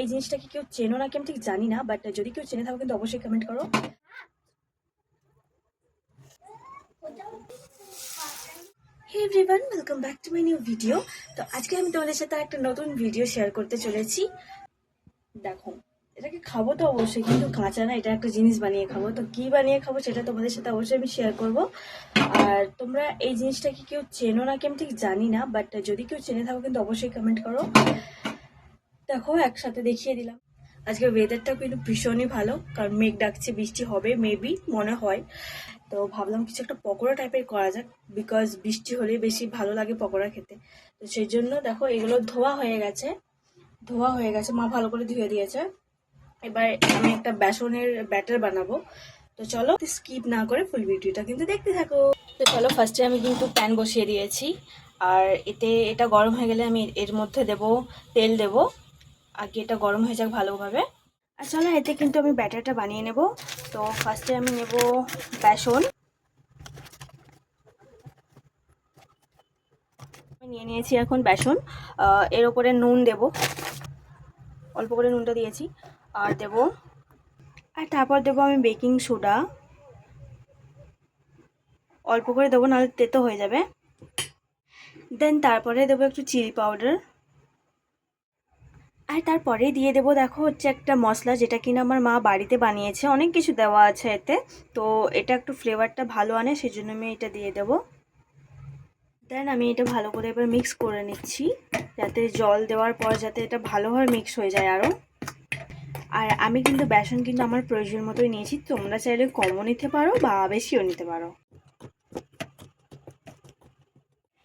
এই জিনিসটা কি কেউ চেনো নাকি আমি ঠিক জানি না বাট যদি কেউ চেনে থাকো কিন্তু অবশ্যই কমেন্ট করো। Hey everyone welcome back to my new video তো আজকে আমি তোমাদের সাথে একটা নতুন ভিডিও শেয়ার করতে চলেছি। দেখো, এটাকে খাব তো অবশ্যই, কিন্তু কাঁচা না, এটা একটা জিনিস বানিয়ে খাব। তো কি বানিয়ে খাব সেটা তোমাদের সাথে অবশ্যই আমি শেয়ার করব। আর তোমরা এই জিনিসটা কি কেউ চেনো নাকি আমি ঠিক জানি না বাট যদি কেউ চেনে থাকো কিন্তু অবশ্যই কমেন্ট করো। দেখো, একসাথে দেখিয়ে দিলাম। আজকে ওয়েদারটা কিন্তু ভীষণই ভালো, কারণ মেঘ ডাকছে, বৃষ্টি হবে মেবি মনে হয়। তো ভাবলাম কিছু একটা পকোড়া টাইপের করা যাক বিকজ বৃষ্টি হলে বেশি ভালো লাগে পকোড়া খেতে। তো সেই জন্য দেখো, এগুলো ধোয়া হয়ে গেছে। ধোয়া হয়ে গেছে, মা ভালো করে ধুয়ে দিয়েছে। এবার আমি একটা বেসনের ব্যাটার বানাবো। তো চলো স্কিপ না করে ফুল ভিডিওটা কিন্তু দেখতে থাকো। তো চলো ফার্স্টে আমি কিন্তু প্যান বসিয়ে দিয়েছি। আর এতে এটা গরম হয়ে গেলে আমি এর মধ্যে দেব, তেল দেব। আগে এটা গরম হয়ে যাক ভালোভাবে। আর চলো, এতে কিন্তু আমি ব্যাটারটা বানিয়ে নেব। তো ফার্স্টে আমি নেব বেসন। নিয়ে নিয়েছি এখন বেসন। এর ওপরে নুন দেব। অল্প করে নুনটা দিয়েছি। আর দেব, আর তারপর দেব আমি বেকিং সোডা। অল্প করে দেবো, নাহলে তেতো হয়ে যাবে। দেন তারপরে দেবো একটু চিলি পাউডার। আর তারপরে দিয়ে দেবো, দেখো হচ্ছে একটা মশলা যেটা কিনা আমার মা বাড়িতে বানিয়েছে, অনেক কিছু দেওয়া আছে এতে। তো এটা একটু ফ্লেভারটা ভালো আনে সেই জন্য আমি এটা দিয়ে দেবো। দেন আমি এটা ভালো করে এবার মিক্স করে নিচ্ছি, যাতে জল দেওয়ার পর যাতে এটা ভালোভাবে মিক্স হয়ে যায় আরও আর আমি কিন্তু বেসন কিন্তু আমার প্রয়োজন মতোই নিয়েছি, তোমরা চাইলে কমও নিতে পারো বা বেশিও নিতে পারো।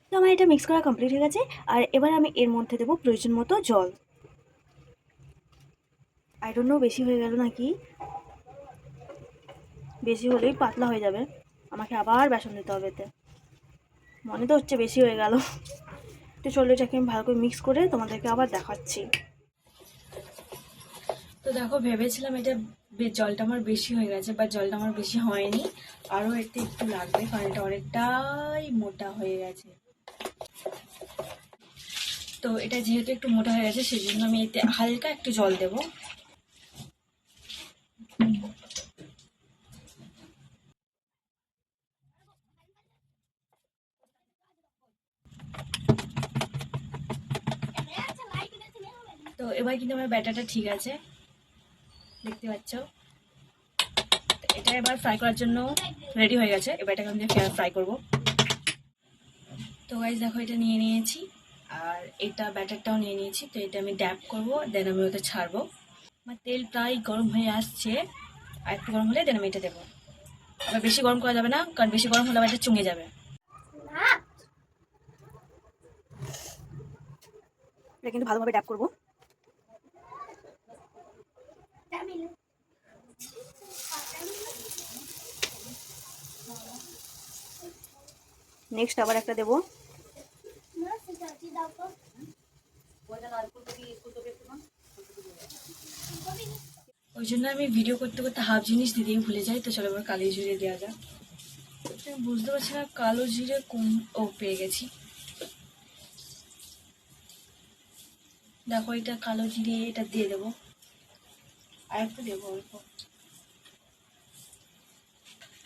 তো আমার এটা মিক্স করা কমপ্লিট হয়ে গেছে, আর এবার আমি এর মধ্যে দেবো প্রয়োজন মতো জল। আই ডোন্ট নো বেশি হয়ে গেল নাকি? বেশি হলেই পাতলা হয়ে যাবে। আমাকে আবার বেসন দিতে হবে এতে। মনে তো হচ্ছে বেশি হয়ে গেল। তো চলো, এটাকে আমি ভালো করে মিক্স করে তোমাদেরকে আবার দেখাচ্ছি। তো দেখো, ভেবেছিলাম এটা জলটা আমার বেশি হয়ে গেছে বা জলটা আমার বেশি হয়নি। আরও এতে একটু লাগবে কারণ এটা অনেকটাই মোটা হয়ে গেছে। তো এটা যেহেতু একটু মোটা হয়ে গেছে সেই জন্য আমি এতে হালকা একটু জল দেবো। তো এবার কিন্তু আমার ব্যাটারটা ঠিক আছে। দেখতে পাচ্ছ? এটা এবার ফ্রাই করার জন্য রেডি হয়ে গেছে। এবার এটাকে আমি ফ্রাই করব। তো গাইজ দেখো, এটা নিয়ে নিয়েছি। আর এটা ব্যাটারটাও নিয়ে নিয়েছি। তো এটা আমি ড্যাপ করব দেন আমি ওটা ছাড়বো। আমার তেল প্রায় গরম হয়ে আসছে। আর একটু গরম হলে দেন আমি এটা দেবো। আবার বেশি গরম করা যাবে না কারণ বেশি গরম হলে আবার এটা চুঙে যাবে। এটা কিন্তু ভালোভাবে ড্যাপ করব। নেক্সট আবার একটা দেবো। ওই জন্য আমি ভিডিও করতে করতে হাফ জিনিস দিতেই ভুলে যাই, তো চলো এবার কালো জিরে দেওয়া যাক। আমি বুঝতে পারছি না কালো জিরে কোন, ও, পেয়ে গেছি। দেখো এটা কালো জিরে, এটা দিয়ে দেবো। আর একটু দেবো অল্প।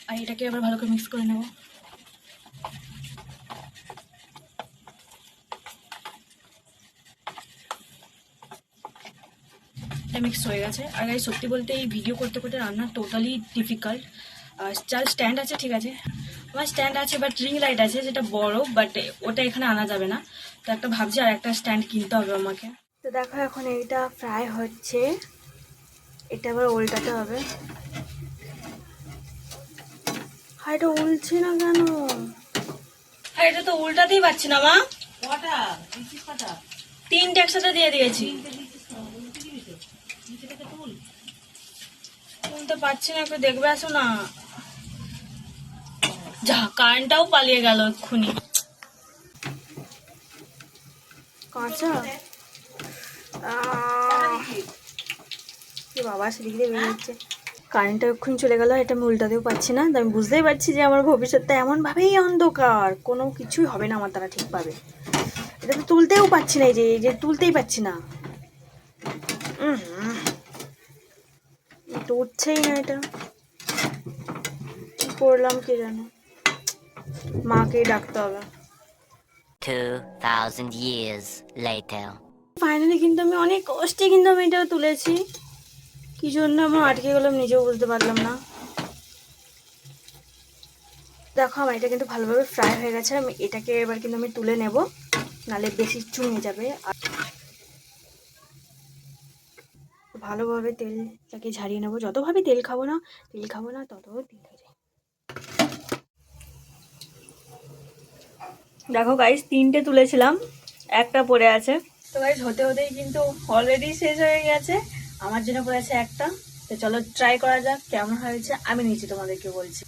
আর এটাকে আবার ভালো করে মিক্স করে নেব। এটা মিক্স হয়ে গেছে। আর এই সত্যি বলতে এই ভিডিও করতে করতে রান্না টোটালি ডিফিকাল্ট চাল স্ট্যান্ড আছে ঠিক আছে। আমার স্ট্যান্ড আছে বাট রিং লাইট আছে যেটা বড় বাট ওটা এখানে আনা যাবে না। তো একটা ভাবছি আর একটা স্ট্যান্ড কিনতে হবে আমাকে। তো দেখো এখন এইটা ফ্রাই হচ্ছে। এটা আবার উল্টাতে হবে। হ্যাঁ এটা উলছে না কেন? হ্যাঁ এটা তো উল্টাতেই পারছি না মা। কটা? তিনটে একসাথে দিয়ে দিয়েছি। শুনতে পাচ্ছি না, একটু দেখবে, আসো না। যা কারেন্টটাও পালিয়ে গেল এক্ষুনি। কাঁচা? বাবা, সেদিক দিয়ে বেরিয়ে যাচ্ছে। কারেন্টটা এক্ষুনি চলে গেল, এটা আমি উল্টাতেও পাচ্ছি না। তো আমি বুঝতেই পারছি যে আমার ভবিষ্যৎটা এমনভাবেই অন্ধকার, কোনো কিছুই হবে না আমার দ্বারা ঠিকভাবে। এটা তো তুলতেও পাচ্ছি না, এই যে এই যে, তুলতেই পাচ্ছি না। এটা উঠছেই না এটা। করলাম কি জানে? মাকেই ডাকতে হবে। 2,000 years later. ফাইনালি কিন্তু আমি অনেক কষ্টে কিন্তু আমি এটা তুলেছি। কি জন্য আমার আটকে গেলাম নিজেও বুঝতে পারলাম না। দেখো আমার এটা কিন্তু ভালোভাবে ফ্রাই হয়ে গেছে। আমি এটাকে এবার কিন্তু আমি তুলে নেব। নালে বেশি চুঙে যাবে। আর ভালোভাবে তেলটাকে ঝারিয়ে নেব। যতভাবে তেল খাব না, তেল খাব না, তত তেল হয়ে যায়। দেখো গাইস তিনটে তুলেছিলাম, একটা পড়ে আছে। তো গাইস হতে হতেই কিন্তু অলরেডি শেষ হয়ে গেছে। আমার জন্য পড়ে আছে একটা। তো চলো ট্রাই করা যাক কেমন হয়েছে। আমি নিচে তোমাদেরকে বলছি।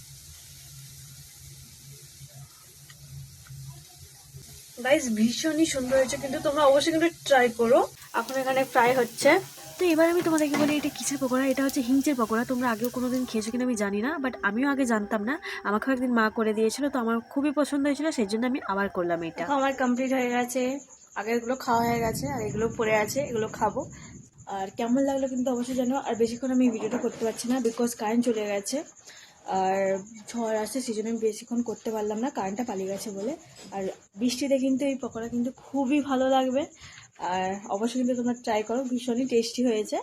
গাইস ভীষণই সুন্দর হয়েছে, কিন্তু তোমরা অবশ্যই কিন্তু ট্রাই করো। এখন এখানে ফ্রাই হচ্ছে। তো এবার আমি তোমাদেরকে বলি, এটা কিসের পকোড়া? এটা হচ্ছে হিংচের পকোড়া। তোমরা আগেও কোনো দিন খেয়েছো কিনা আমি জানি না বাট আমিও আগে জানতাম না। আমাকেও একদিন মা করে দিয়েছিল, তো আমার খুবই পছন্দ হয়েছিল, সেই জন্য আমি আবার করলাম এটা। আমার কমপ্লিট হয়ে গেছে। আগেরগুলো খাওয়া হয়ে গেছে, আর এগুলো পড়ে আছে, এগুলো খাব। আর কেমন লাগল কিন্তু অবশ্যই জানো, আর বেশিক্ষণ আমি ভিডিওটা করতে পারছি না বিকজ কারেন্ট চলে গেছে। আর ঝড় আসছে, সেই জন্য আমি বেশিক্ষণ করতে পারলাম না কারেন্টটা পালিয়ে গেছে বলে। আর বৃষ্টিতে কিন্তু এই পকোড়া কিন্তু খুবই ভালো লাগবে। আর অবশ্যই কিন্তু তোমরা ট্রাই করো, ভীষণই টেস্টি হয়েছে।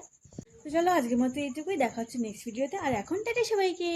তো চলো আজকের মতো এইটুকুই, দেখা হচ্ছে নেক্সট ভিডিওতে আর এখন টাটা সবাইকে!